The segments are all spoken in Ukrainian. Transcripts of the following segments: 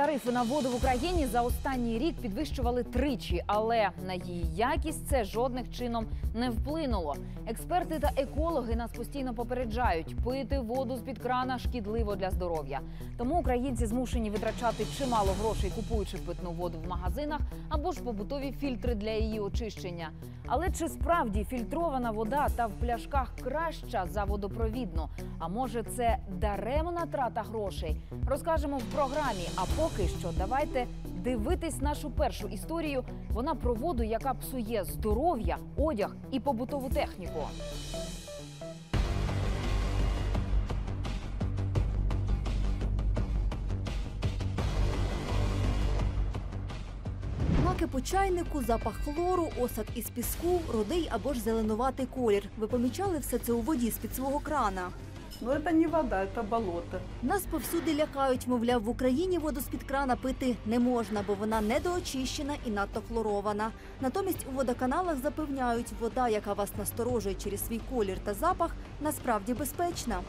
тарифи на воду в Україні за останній рік підвищували тричі, але на її якість це жодних чином не вплинуло. Експерти та екологи нас постійно попереджають, пити воду з під крана шкідливо для здоров'я. Тому українці змушені витрачати чимало грошей, купуючи питну воду в магазинах або ж побутові фільтри для її очищення. Але чи справді фільтрована вода та в пляшках краща за водопровідну? А може, це даремна трата грошей? Розкажемо в програмі. А поки що давайте дивитись нашу першу історію. Вона про воду, яка псує здоров'я, одяг і побутову техніку. Маки по чайнику, запах хлору, осад із піску, рудий або ж зеленуватий колір. Ви помічали все це у воді з-під свого крана? Но це не вода, це болото. Нас повсюди лякають, мовляв, в Україні воду з-під крана пити не можна, бо вона недоочищена і надто хлорована. Натомість у водоканалах запевняють, вода, яка вас насторожує через свій колір та запах, насправді безпечна.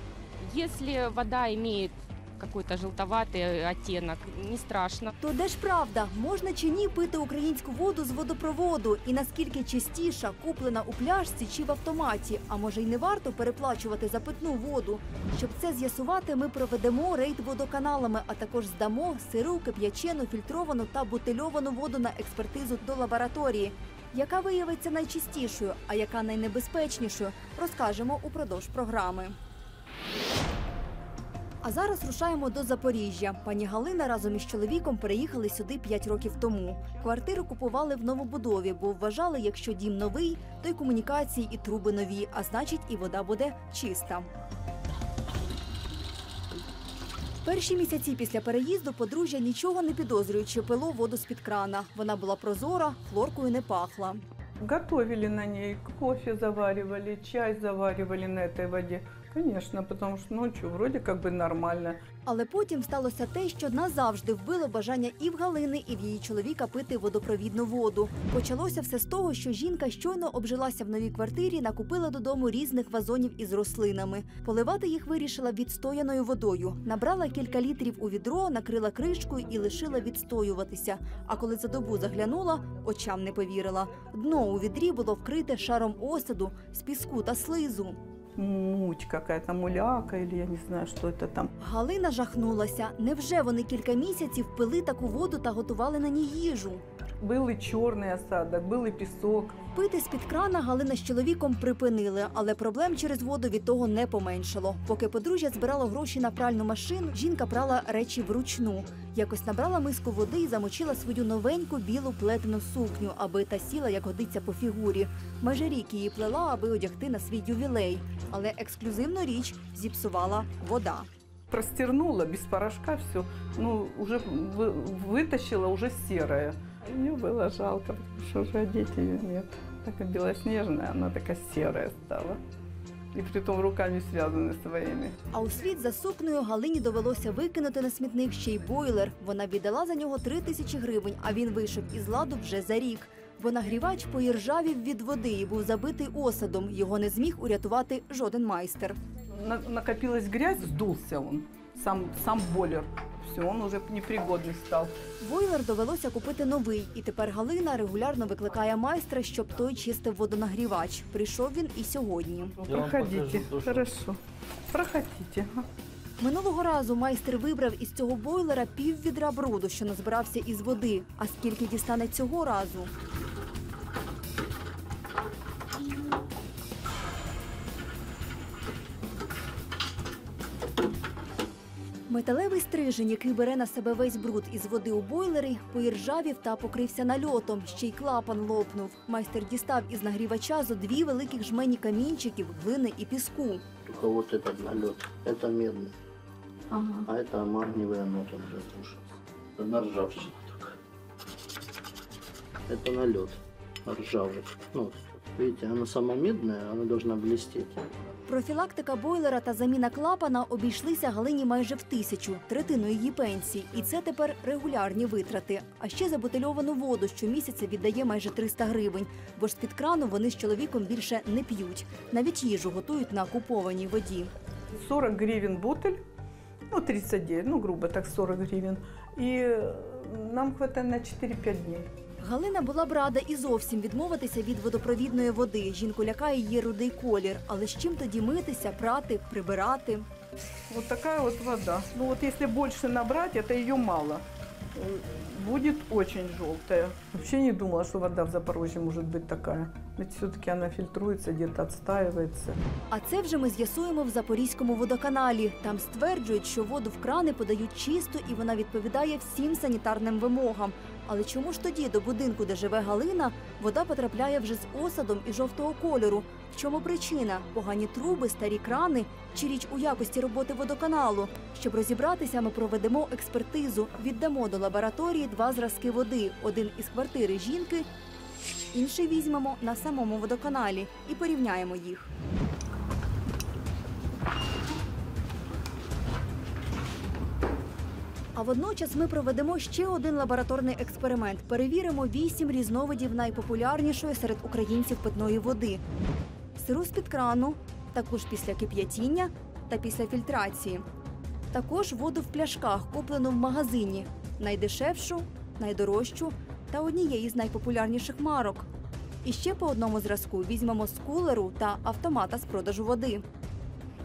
Если вода имеет какой-то желтоватый оттенок, не страшно. То де ж правда, можна чи ні пити українську воду з водопроводу? І наскільки чистіша, куплена у пляшці чи в автоматі? А може й не варто переплачувати за питну воду? Щоб це з'ясувати, ми проведемо рейд водоканалами, а також здамо сиру, кип'ячену, фільтровану та бутильовану воду на експертизу до лабораторії. Яка виявиться найчистішою, а яка найнебезпечнішою, розкажемо упродовж програми. А зараз рушаємо до Запоріжжя. Пані Галина разом із чоловіком переїхали сюди 5 років тому. Квартиру купували в новобудові, бо вважали, якщо дім новий, то й комунікації і труби нові, а значить, і вода буде чиста. Перші місяці після переїзду подружжя нічого не підозрюючи пило воду з-під крана. Вона була прозора, хлоркою не пахла. Готовили на ней, кофе заваривали, чай заваривали на этой воде. Конечно, потому что ночью вроде как бы нормально. Але потім сталося те, що назавжди вбило бажання і в Галини, і в її чоловіка пити водопровідну воду. Почалося все з того, що жінка щойно обжилася в новій квартирі, накупила додому різних вазонів із рослинами. Поливати їх вирішила відстояною водою. Набрала кілька літрів у відро, накрила кришкою і лишила відстоюватися. А коли за добу заглянула, очам не повірила. Дно у відрі було вкрите шаром осаду з піску та слизу. Муть какая-то, муляка или я не знаю, що це там. Галина жахнулася. Невже вони кілька місяців пили таку воду та готували на ній їжу? Был и черный осадок, был и песок. Пити з-під крана Галина з чоловіком припинили, але проблем через воду від того не поменшало. Поки подружжя збирало гроші на пральну машину, жінка прала речі вручну. Якось набрала миску води і замочила свою новеньку білу плетену сукню, аби та сіла, як годиться по фігурі. Майже рік її плела, аби одягти на свій ювілей. Але ексклюзивну річ зіпсувала вода. Простернула без порошка все. Ну, уже вы- вытащила уже серая. Ее было жалко, потому что уже одеть ее нет. Такая белоснежная, она такая серая стала. И притом руками связаны своими. А у слід за сукнею Галині довелося викинути на смітник ще й бойлер. Вона віддала за нього три тисячі гривень, а він вийшов із ладу вже за рік. Бо нагрівач поіржавів від води і був забитий осадом. Його не зміг урятувати жоден майстер. На- накопилась грязь, сдулся он, сам, сам бойлер. Все, он уже непригодный стал. Бойлер довелося купити новий, і тепер Галина регулярно викликає майстра, щоб той чистив водонагрівач. Прийшов він і сьогодні. То, что- хорошо. Проходите. ага. Минулого разу майстер вибрав із цього бойлера пів відра бруду, що назбирався із води. А скільки дістане цього разу? Металевий стрижень, який бере на себе весь бруд із води у бойлері, поіржавів та покрився нальотом. Ще й клапан лопнув. Майстер дістав із нагрівача зо дві великих жмені камінчиків, глини і піску. Только вот этот налет, это медный, Ага. а это магниевый, оно там разрушится. Одна ржавчина только. Это налет ржавый. Ну, вот, видите, она сама медная, она должна блестеть. Профілактика бойлера та заміна клапана обійшлися Галині майже в тисячу, третину її пенсії. І це тепер регулярні витрати. А ще за бутильовану воду щомісяця віддає майже 300 гривень, бо ж з-під крану вони з чоловіком більше не п'ють. Навіть їжу готують на купованій воді. 40 гривен бутыль, ну 39, ну грубо так 40 гривен. И э, нам хватает на 4-5 дней. Галина була б рада і зовсім відмовитися від водопровідної води. Жінку лякає її рудий колір. Але з чим тоді митися, прати, прибирати? Вот такая вот вода. Ну вот если больше набрать, это ее мало. Э, Будет очень желтая. Вообще не думала, что вода в Запорожье может быть такая. Ведь все-таки она фильтруется, где-то отстаивается. А це вже ми з'ясуємо в Запорізькому водоканалі. Там стверджують, що воду в крани подають чисто і вона відповідає всім санітарним вимогам. Але чому ж тоді до будинку, де живе Галина, вода потрапляє вже з осадом і жовтого кольору? В чому причина? Погані труби, старі крани чи річ у якості роботи водоканалу? Щоб розібратися, ми проведемо експертизу. Віддамо до лабораторії два зразки води: один із квартири жінки, інший візьмемо на самому водоканалі і порівняємо їх. А водночас ми проведемо ще один лабораторний експеримент. Перевіримо вісім різновидів найпопулярнішої серед українців питної води: сиру з-під крану, також після кип'ятіння та після фільтрації. Також воду в пляшках, куплену в магазині, найдешевшу, найдорожчу та однієї з найпопулярніших марок. І ще по одному зразку візьмемо з кулеру та автомата з продажу води.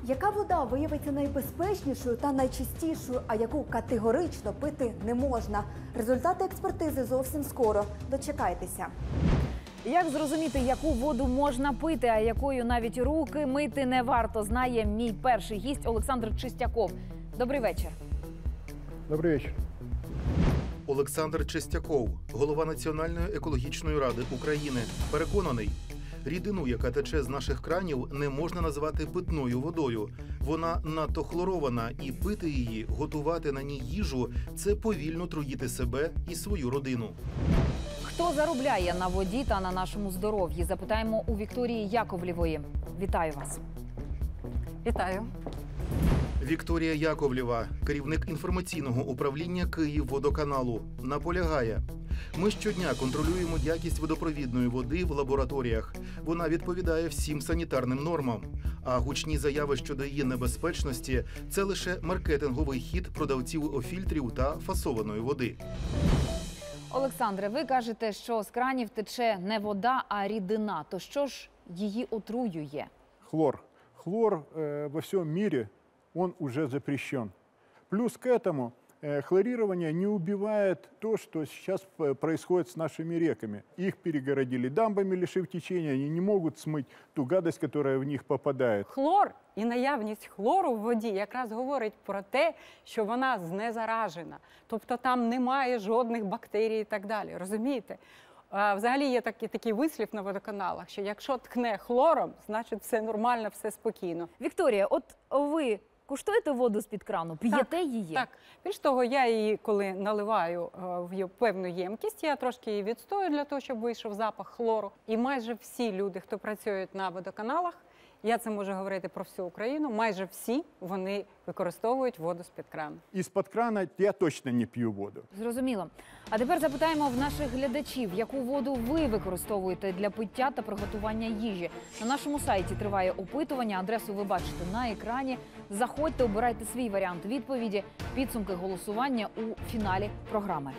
Яка вода виявиться найбезпечнішою та найчистішою, а яку категорично пити не можна? Результати експертизи зовсім скоро. Дочекайтеся. Як зрозуміти, яку воду можна пити, а якою навіть руки мити не варто, знає мій перший гість Олександр Чистяков. Добрий вечір. Добрый вечер. Олександр Чистяков, голова Національної екологічної ради України, переконаний, рідину, яка тече з наших кранів, не можна назвати питною водою. Вона надто хлорована, і пити її, готувати на ній їжу це повільно труїти себе і свою родину. Хто заробляє на воді та на нашому здоров'ї? Запитаємо у Вікторії Яковлєвої. Вітаю вас. Вітаю. Вікторія Яковлєва, керівник інформаційного управління Київводоканалу, наполягає. Ми щодня контролюємо якість водопровідної води в лабораторіях. Вона відповідає всім санітарним нормам. А гучні заяви щодо її небезпечності це лише маркетинговий хід продавців офільтрів та фасованої води. Олександре, ви кажете, що з кранів тече не вода, а рідина. То що ж її отруює? Хлор. Хлор э, во всем мире, он уже запрещен. Плюс к этому э, хлорирование не убивает то, что сейчас э, происходит с нашими реками. Их перегородили дамбами, лишив течения, они не могут смыть ту гадость, которая в них попадает. Хлор і наявність хлору в воді якраз говорить про те, що вона знезаражена. Тобто там немає жодних бактерій і так далі. Розумієте? Взагалі є такий, такий вислів на водоканалах, що якщо ткне хлором, значить все нормально, все спокійно. Вікторія, от ви куштуєте воду з під крану, п'єте її? Так, більш того, я її, коли наливаю е, в певну ємкість, я трошки її відстою для того, щоб вийшов запах хлору. І майже всі люди, хто працюють на водоканалах, я це можу говорити про всю Україну, майже всі вони використовують воду з-під крану. Из-под крана я точно не пью воду. Зрозуміло. А тепер запитаємо в наших глядачів, яку воду ви використовуєте для пиття та приготування їжі. На нашому сайті триває опитування. Адресу ви бачите на екрані. Заходьте, обирайте свій варіант відповіді. Підсумки голосування у фіналі програми.